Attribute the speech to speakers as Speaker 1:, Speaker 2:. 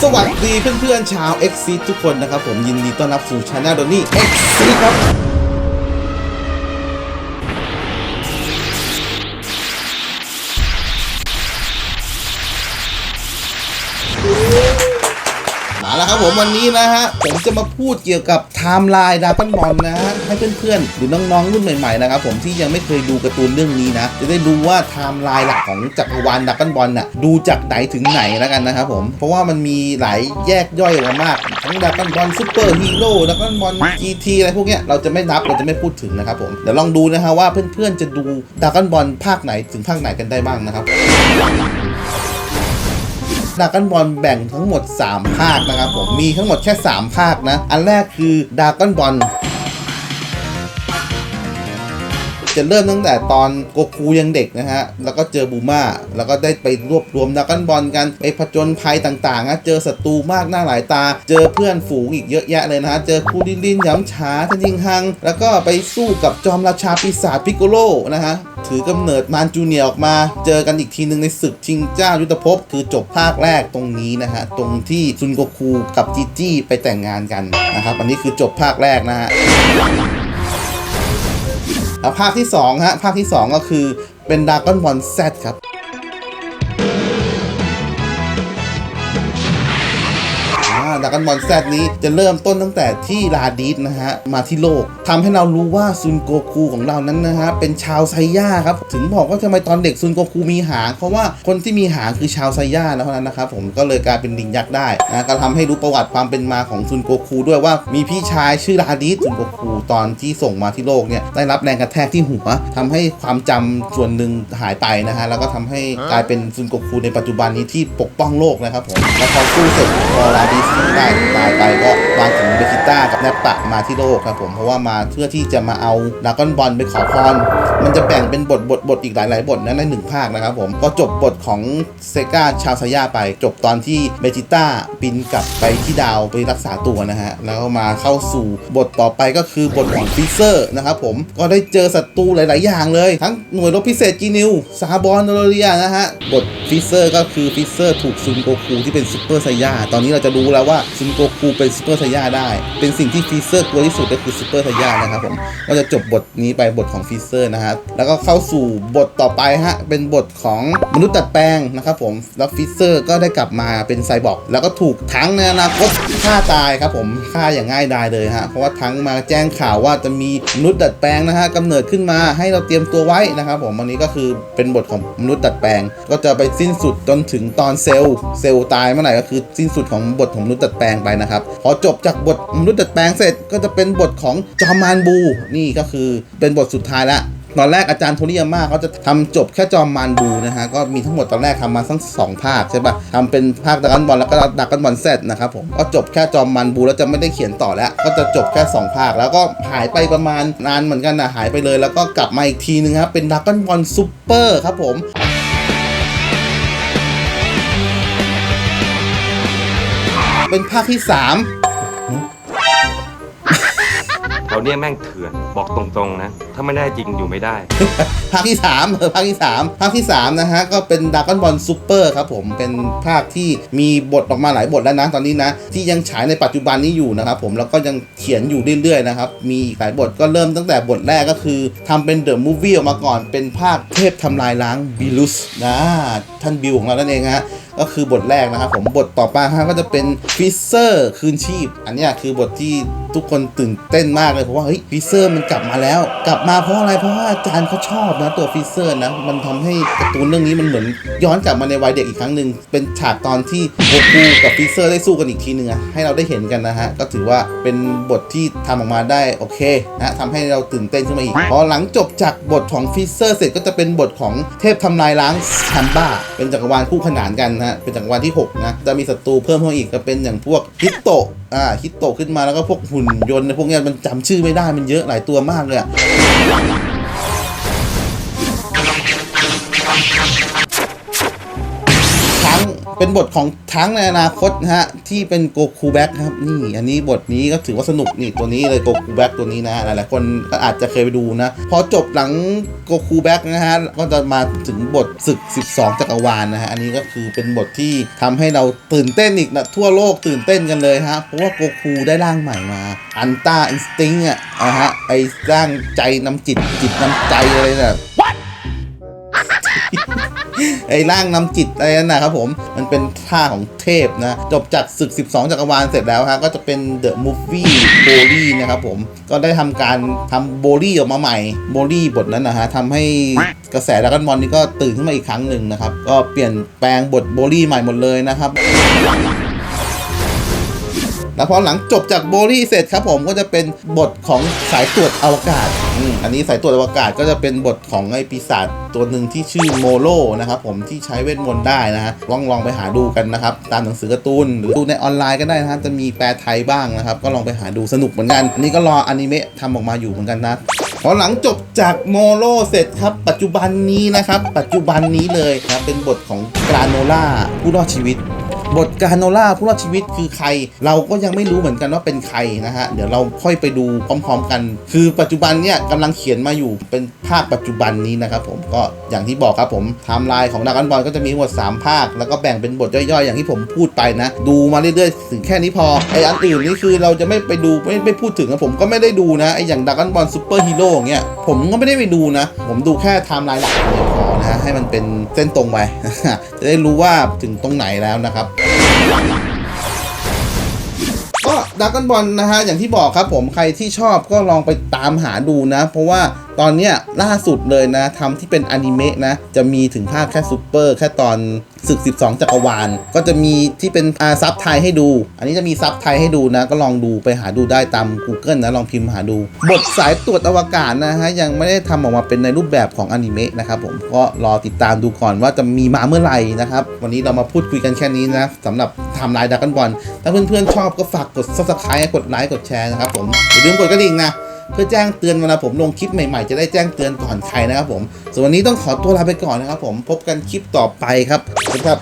Speaker 1: สวัสดีเพื่อนๆชาว x c ทุกคนนะครับผมยินดีต้อนรับสู่ช anel โดนี่ x c ครับ ครับผมวันนี้นะฮะผมจะมาพูดเกี่ยวกับไทม์ไลน์ดาร์กบอลนะฮะให้เพื่อนๆหรือน้องๆรุ่นใหม่ๆนะครับผมที่ยังไม่เคยดูการ์ตูนเรื่องนี้นะจะได้รู้ว่าไทม์ไลน์หลักของจักรวาลดาร์กบอลน่ะดูจากไหนถึงไหนแล้วกันนะครับผมเพราะว่ามันมีหลายแยกย่อยออกมามากทั้งดาร์กบอลซูเปอร์ฮีโร่ดาร์กบอลจีทีอะไรพวกเนี้ยเราจะไม่นับเราจะไม่พูดถึงนะครับผมเดี๋ยวลองดูนะฮะว่าเพื่อนๆจะดูดาร์กบอลภาคไหนถึงภาคไหนกันได้บ้างนะครับ ดากอนบอลแบ่งทั้งหมด 3 ภาคนะครับผมมีทั้งหมดแค่ 3 ภาคนะ อันแรกคือดากอนบอล จะเริ่มตั้งแต่ตอนโกคูยังเด็กนะฮะ แล้วก็เจอบูมาแล้วก็ได้ไปรวบรวมดากอนบอลกันไปผจญภัยต่างๆนะเจอศัตรูมากหน้าหลายตา เจอเพื่อนฝูงอีกเยอะแยะเลยนะฮะ เจอคูดินดินย้ำฉาทันยิงฮัง แล้วก็ไปสู้กับจอมราชาปีศาจพิกโกโลนะฮะ ถือกำเนิดมานจูเนียออกมา เจอกันอีกทีหนึ่งในศึกชิงเจ้ายุทธภพคือจบภาคแรกตรงนี้นะฮะ ตรงที่ซุนโกคูกับจีจี้ไปแต่งงานกันนะครับ อันนี้คือจบภาคแรกนะฮะ ภาคที่2ฮะภาคที่ 2 ก็คือเป็นด r a ก้อนบอลแซครับ ดากอนบอลแซดนี้จะเริ่มต้นตั้งแต่ที่ลาดิสนะฮะมาที่โลกทำให้เรารู้ว่าซุนโกคูของเรานั้นนะฮะเป็นชาวไซย่าครับถึงบอกว่าทำไมตอนเด็กซุนโกคูมีหางเพราะว่าคนที่มีหางคือชาวไซย่านะเท่านั้นนะครับผมก็เลยกลายเป็นลิงยักษ์ได้นะก็ทำให้รู้ประวัติความเป็นมาของซุนโกคูด้วยว่ามีพี่ชายชื่อลาดิสซุนโกคูตอนที่ส่งมาที่โลกเนี่ยได้รับแรงกระแทกที่หัวทำให้ความจำส่วนหนึ่งหายไปนะฮะแล้วก็ทำให้กลายเป็นซุนโกคูในปัจจุบันนี้ที่ปกป้องโลกนะครับผมแล้วพอสู้เสร็จพอลาดิสได้ตา ต้ากับแนปปะมาที่โลกครับผมเพราะว่ามาเพื่อที่จะมาเอาดากอนบอลไปขอพรมันจะแบ่งเป็นบทบทบทอีกหลาย ๆ บทนะในหนึ่งภาคนะครับผมก็จบบทของเซกาชาวซายาไป จบตอนที่เบจิต้าบินกลับไปที่ดาวไปรักษาตัวนะฮะแล้วมาเข้าสู่บทต่อไปก็คือบทของฟิเซอร์นะครับผมก็ได้เจอศัตรูหลาย ๆ อย่างเลย ทั้งหน่วยรบพิเศษจีนิวซาบอนโนเรียนะฮะบทฟิเซอร์ก็คือฟิเซอร์ถูกซุนโกคูที่เป็นซูเปอร์ไซยาตอนนี้เราจะรู้แล้วว่าซุนโกคูเป็นซูเปอร์ไซยาได้เป็นสิ่งที่ฟิเซอร์กลัวที่สุดก็คือซูเปอร์ไซยานะครับผมก็จะจบบทนี้ไปบทของฟิเซอร์นะฮะแล้วก็เข้าสู่บทต่อไปฮะเป็นบทของมนุษย์ตัดแปลงนะครับผมแล้วฟิเซอร์ก็ได้กลับมาเป็นไซบอร์กแล้วก็ถูกทั้งในอนาคตฆ่าตายครับผมฆ่าอย่างง่ายดายเลยฮะเพราะว่าทั้งมาแจ้งข่าวว่าจะมีมนุษย์ดัดแปลงนะฮะกำเนิดขึ้นมาให้เราเตรียมตัวไว้นะครับผมวันนี้ก็คือเป็นบทของมนุษย์ดัดแปลง ก็จะไปสิ้นสุดจนถึงตอนเซลล์เซลล์ตายเมื่อไหร่ก็คือสิ้นสุดของบทของมนุษย์ดัดแปลงไปนะครับพอจบจากบทมนุษย์ดัดแปลงเสร็จก็จะเป็นบทของจอมมานบู นี่ก็คือเป็นบทสุดท้ายล้วตอนแรกอาจารย์โทนิยาม่าเขาจะทำจบแค่จอมมานบูนะฮะ ก็มีทั้งหมดตอนแรกทำมาทั้งสองภาคใช่ปะทำเป็นภาคดักกันบอลแล้วก็ดักกันบอลเซตนะครับผม ก็จบแค่จอมมานบูแล้วจะไม่ได้เขียนต่อแล้ว ก็จะจบแค่ 2 ภาค แล้วก็หายไปประมาณนานเหมือนกันนะหายไปเลย แล้วก็กลับมาอีกทีนึงครับเป็นดักกันบอลซูเปอร์ครับผมเป็นภาคที่ 3
Speaker 2: เขาเนี่ยแม่งเถื่อนบอกตรงๆนะ ถ้าไม่ได้จริงอยู่ไม่ได้
Speaker 1: ภาคที่3เออภาคที่3ภาคที่3นะฮะก็เป็นด r a ก้อนบอลซูเปอร์ครับผมเป็นภาคที่มีบทออกมาหลายบทแล้วนะตอนนี้นะ ที่ยังฉายในปัจจุบันนี้อยู่นะครับผมแล้วก็ยังเขียนอยู่เรื่อยๆนะครับมีอีกหลายบทก็เริ่มตั้งแต่บทแรกก็คือทำเป็นเดอะมูฟวี่ออกมาก่อนเป็นภาคเทพทำลายล้างบิลุสนะท่านบิวของเรานั่นเองฮะ ก็คือบทแรกนะครับผมบทต่อไปฮะก็จะเป็นฟิเซอร์คืนชีพ อันนี้คือบทที่ทุกคนตื่นเต้นมากเลยเพราะว่าเฮ้ยฟิเซอร์มันกลับมาแล้ว กลับมาเพราะอะไรเพราะว่าอาจารย์เขาชอบนะตัวฟิเซอร์นะมันทำให้การ์ตูนเรื่องนี้มันเหมือนย้อนกลับมาในวัยเด็กอีกครั้งหนึ่งเป็นฉากตอนที่โกคูกับฟิเซอร์ได้สู้กันอีกทีหนึ่งอะให้เราได้เห็นกันนะฮะก็ถือว่าเป็นบทที่ทำออกมาได้โอเคนะทำให้เราตื่นเต้นขึ้นมาอีกพอหลังจบจากบทของฟิเซอร์เสร็จก็จะเป็นบทของเทพทำลายล้างแชมบ้าเป็นจักรวาลคู่ขนานกันนะะเป็นจักวันที่หกนะ จะมีศัตรูเพิ่มเข้ามาอีกก็เป็นอย่างพวกฮิตโตะอ่าฮิตโตะขึ้นมาแล้วก็พวกหุ่นยนต์พวกเนี้ยมันจำชื่อไม่ได้มันเยอะหลายตัวมากเลย เป็นบทของทั้งในอนาคตนะฮะที่เป็นโกคูแบ็กครับนี่อันนี้บทนี้ก็ถือว่าสนุกนี่ตัวนี้เลยโกคูแบ็กตัวนี้นะหลายๆคนก็อาจจะเคยไปดูนะพอจบหลังโกคูแบ็กนะฮะก็จะมาถึงบทศึก 12 จักรวาลนะฮะอันนี้ก็คือเป็นบทที่ทำให้เราตื่นเต้นอีกนะทั่วโลกตื่นเต้นกันเลยฮะเพราะว่าโกคูได้ร่างใหม่มาอันต้าอินสติ้งอะนะฮะไอ้ร่างใจน้ำจิตจิตน้ำใจอะไรเนี่ย ไอ้ร่างนำจิตอะไรนั่นนะครับผมมันเป็นท่าของเทพนะ จบจากศึก 12 จักรวาลเสร็จแล้วฮะก็จะเป็น The Movie b o l y นะครับผมก็ได้ทำการทำโบลี่ออกมาใหม่โบลี่บทนั้นนะฮะทำให้กระแสดรากันบอลนี่ก็ตื่นขึ้นมาอีกครั้งหนึ่งนะครับ ก็เปลี่ยนแปลงบทโบลี่ใหม่หมดเลยนะครับแล้วพอหลังจบจากโบลี่เสร็จครับผมก็จะเป็นบทของสายตรวจอวกาศ อันนี้สายตรวจอวกาศก็จะเป็นบทของไอ้ปีศาจตัวหนึ่งที่ชื่อโมโลนะครับผมที่ใช้เวทมนต์ได้นะฮะลองลองไปหาดูกันนะครับ ตามหนังสือการ์ตูนหรือดูในออนไลน์ก็ได้นะฮะจะมีแปลไทยบ้างนะครับ ก็ลองไปหาดูสนุกเหมือนกัน อันนี้ก็รออนิเมะทำออกมาอยู่เหมือนกันนะพอหลังจบจากโมโลเสร็จครับ ปัจจุบันนี้นะครับ ปัจจุบันนี้เลยนะเป็นบทของกราโนล่าผู้รอดชีวิต บทกาโนล่าผู้รอดชีวิตคือใคร เราก็ยังไม่รู้เหมือนกันว่าเป็นใครนะฮะ เดี๋ยวเราค่อยไปดูพร้อม ๆ กัน คือปัจจุบันเนี่ยกำลังเขียนมาอยู่เป็นภาคปัจจุบันนี้นะครับผมก็อย่างที่บอกครับผมไทม์ไลน์ของดากอนบอลก็จะมีหมด 3 ภาค แล้วก็แบ่งเป็นบทย่อยๆ อย่างที่ผมพูดไปนะ ดูมาเรื่อยๆ ถึงแค่นี้พอไออันอื่นนี่คือเราจะไม่ไปดูไม่ไม่พูดถึงนะผมก็ไม่ได้ดูนะไออย่างดากอนบอลซูเปอร์ฮีโร่เงี้ยผมก็ไม่ได้ไปดูนะ ผมดูแค่ไทม์ไลน์หลักเดียวพอนะฮะให้มันเป็นเส้นตรงไปจะได้รู้ว่าถึงตรงไหนแล้วนะครับ ดักกันบอลนะฮะอย่างที่บอกครับผมใครที่ชอบก็ลองไปตามหาดูนะ เพราะว่าตอนเนี้ยล่าสุดเลยนะทำที่เป็นอนิเมะนะ จะมีถึงภาคแค่ซูเปอร์แค่ตอนศึก 12 จักรวาล ก็จะมีที่เป็นอาซับไทยให้ดู อันนี้จะมีซับไทยให้ดูนะ ก็ลองดูไปหาดูได้ตาม Google นะ ลองพิมพ์หาดู บทสายตรวจอวกาศนะฮะ ยังไม่ได้ทำออกมาเป็นในรูปแบบของอนิเมะนะครับผมก็รอติดตามดูก่อนว่าจะมีมาเมื่อไหร่นะครับ วันนี้เรามาพูดคุยกันแค่นี้นะสำหรับไทม์ไลน์ดักกันบอล ถ้าเพื่อนๆชอบก็ฝากกด subscribe กดไลค์กดแชร์นะครับผมอย่าลืมกดกระดิ่งนะเพื่อแจ้งเตือนเวลาผมลงคลิปใหม่ๆ จะได้แจ้งเตือนก่อนใครนะครับผมส่วนวันนี้ต้องขอตัวลาไปก่อนนะครับผมพบกันคลิปต่อไปครับสวัสดีครับ